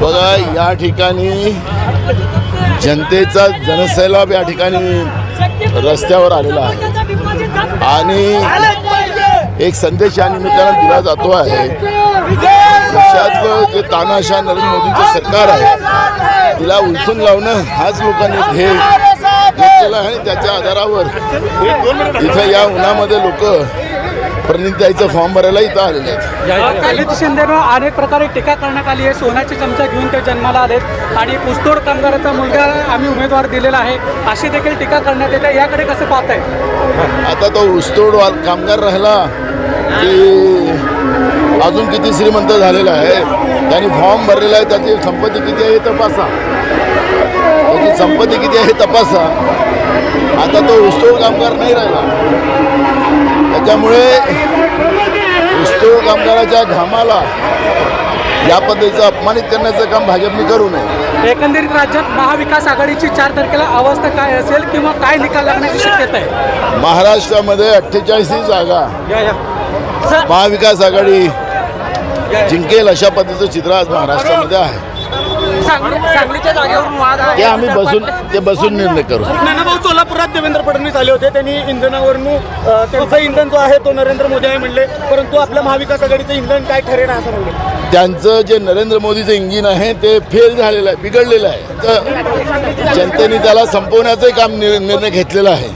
बघा या ठिकाणी जनतेचा जनसैलाब या ठिकाणी रस्त्यावर आलेला आहे. आणि एक संदेश या निमित्तानं दिला जातो आहे. देशातलं जे तानाशा नरेंद्र मोदींचं सरकार आहे तिला उलसून लावणं हाच लोकांनी ध्येय घेतलेला आहे आणि त्याच्या आधारावर इथं या उन्हामध्ये लोक प्रणिताईचं फॉर्म भरायला इथं आलेले आहेत. शिंदेनं अनेक प्रकारे टीका करण्यात आली आहे. सोन्याची चमचा घेऊन ते जन्माला आलेत. आणि पुस्तोड कामगाराचा मुलगा आम्ही उमेदवार दिलेला आहे. अशी देखील टीका करण्यात येते. याकडे कसं पाहताय? आता तो ऊसतोड वाल- कामगार राहिला की अजून किती श्रीमंत झालेला आहे. त्यांनी फॉर्म भरलेला आहे. त्याची संपत्ती किती आहे हे तपासा. त्याची संपत्ती किती आहे तपासा. आता तो ऊसतोड कामगार नाही राहिला. त्याच्यामुळे ऊसतोड कामगाराच्या घामाला या पद्धतीचं अपमानित करण्याचं काम भाजपने करू नये. एकंदरीत राज्यात महाविकास आघाडीची चार तारखेला अवस्था काय असेल किंवा काय निकाल लागण्याची शक्यता आहे? महाराष्ट्रामध्ये अठ्ठेचाळीसही जागा. महाविकास आघाडी जिंकेल अशा पद्धतीचं चित्र आज महाराष्ट्रामध्ये आहे. सांगलीच्या जागेवरून वाद ते आम्ही बसून ते बसून निर्णय करू. नानाभाऊ सोलापुरात देवेंद्र फडणवीस आले होते. त्यांनी इंधनावरून अ, त्यांचा इंधन जो आहे तो नरेंद्र मोदी आहे म्हणले. परंतु आपल्या महाविकास आघाडीचं इंधन काय ठरेल असं म्हणले. त्यांचं जे नरेंद्र मोदीचं इंजिन आहे ते फेल झालेलं आहे बिघडलेलं आहे. तर जनतेने त्याला संपवण्याचंही काम निर्णय घेतलेला आहे.